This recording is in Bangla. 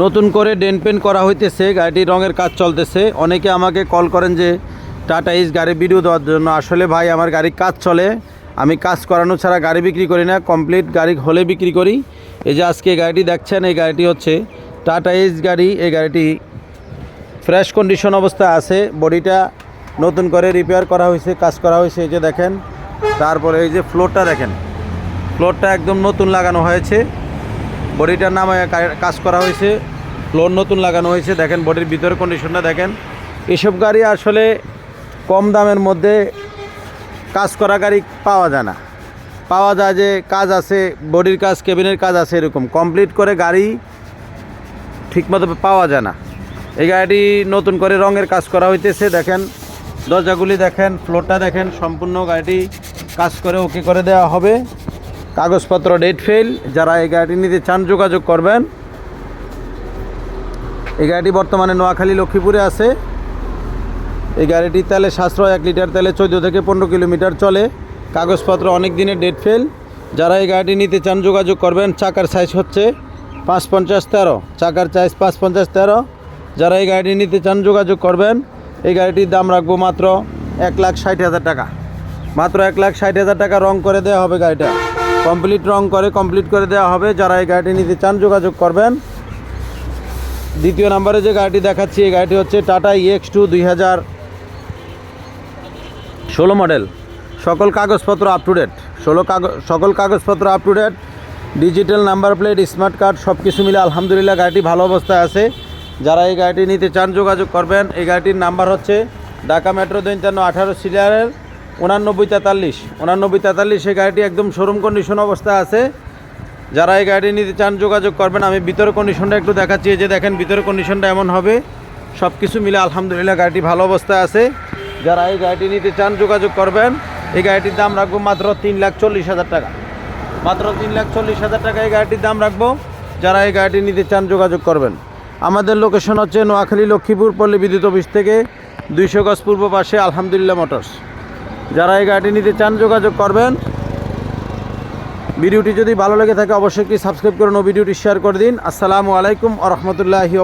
নতুন করে ডেন পেন করা হইতেছে, গাড়িটির রঙের কাজ চলতেছে। অনেকে আমাকে কল করেন যে, টাটা এস গাড়ি ভিডিও দেওয়ার জন্য। আসলে ভাই, আমার গাড়ির কাজ চলে। আমি কাজ করানো ছাড়া গাড়ি বিক্রি করি না, কমপ্লিট গাড়ি হলে বিক্রি করি। এই যে আজকে গাড়িটি দেখছেন, এই গাড়িটি হচ্ছে টাটা এস গাড়ি। এই গাড়িটি ফ্রেশ কন্ডিশন অবস্থায় আছে। বডিটা নতুন করে রিপেয়ার করা হয়েছে, কাজ করা হয়েছে। এই যে দেখেন, তারপরে এই যে ফ্লোরটা দেখেন। ফ্লোরটা একদম নতুন লাগানো হয়েছে। বডিটার নামে কাজ করা হয়েছে ফ্লোর নতুন লাগানো হয়েছে, দেখেন বডির ভিতরে কন্ডিশনটা দেখেন। এসব গাড়ি আসলে কম দামের মধ্যে কাজ করা গাড়ি পাওয়া যায় না। পাওয়া যায় যে কাজ আছে, বডির কাজ কেবিনের কাজ আছে এরকম। কমপ্লিট করে গাড়ি ঠিকমতো পাওয়া যায় না। এই গাড়িটি নতুন করে রঙের কাজ করা হইতেছে, দেখেন। দরজাগুলি দেখেন ফ্লোরটা দেখেন, সম্পূর্ণ গাড়িটি কাজ করে ওকে করে দেওয়া হবে। কাগজপত্র ডেট ফেল, যারা এই গাড়িটি নিতে চান যোগাযোগ করবেন। এই গাড়িটি বর্তমানে নোয়াখালী, লক্ষ্মীপুরে আছে। এই গাড়িটি তেলে সাশ্রয় এক লিটার তেলে চোদ্দ থেকে পনেরো কিলোমিটার চলে। কাগজপত্র অনেক দিনের ডেট ফেল। যারা এই গাড়িটি নিতে চান যোগাযোগ করবেন, চাকার সাইজ হচ্ছে পাঁচ পঞ্চাশ তেরো। চাকার সাইজ পাঁচ পঞ্চাশ তেরো। যারা এই গাড়িটি নিতে চান যোগাযোগ করবেন, এই গাড়িটির দাম রাখব মাত্র এক লাখ ষাট হাজার টাকা। মাত্র এক লাখ ষাট হাজার টাকা রং করে দেওয়া হবে গাড়িটা। কমপ্লিট রং করে কমপ্লিট করে দেওয়া হবে। যারা এই গাড়িটি নিতে চান, যোগাযোগ করবেন। দ্বিতীয় নম্বরে যে গাড়িটি দেখাচ্ছি, এই গাড়িটি হচ্ছে টাটা ইএক্স টু দুই হাজার ষোলো মডেল। সকল কাগজপত্র আপ টু ডেট ষোলো কাগজ সকল কাগজপত্র up to date digital number plate smart card সব কিছু মিলে আলহামদুলিল্লাহ গাড়িটি ভালো অবস্থায় আছে। যারা এই গাড়িটি নিতে চান, যোগাযোগ করবেন। এই গাড়িটির নাম্বার হচ্ছে ঢাকা মেট্রো তিনটান্ন আঠারো সিরিয়ালের। উনানব্বই তেতাল্লিশ। উনানব্বই তেতাল্লিশ এই গাড়িটি একদম শোরুম কন্ডিশন অবস্থায় আছে। যারা এই গাড়ি নিতে চান, যোগাযোগ করবেন। আমি ভিতরে কন্ডিশনটা একটু দেখাচ্ছি। যে দেখেন ভিতরে কন্ডিশনটা এমন হবে। সব কিছু মিলে আলহামদুলিল্লাহ গাড়িটি ভালো অবস্থায় আছে। যারা এই গাড়িটি নিতে চান, যোগাযোগ করবেন। এই গাড়িটির দাম রাখব মাত্র তিন লাখ চল্লিশ হাজার টাকা। মাত্র তিন লাখ চল্লিশ হাজার টাকা এই গাড়িটির দাম রাখব। যারা এই গাড়িটি নিতে চান, যোগাযোগ করবেন। আমাদের লোকেশন হচ্ছে নোয়াখালী লক্ষ্মীপুর পল্লী বিদ্যুৎ অফিস থেকে দুইশো গজ পূর্ব পাশে আলহামদুলিল্লাহ মোটরস। যারা এই গাড়িটি নিতে চান যোগাযোগ করবেন। ভিডিওটি যদি ভালো লেগে থাকে, অবশ্যই সাবস্ক্রাইব করুন ও ভিডিওটি শেয়ার করে দিন। আসসালামু আলাইকুম আ রহমতুল্লাহি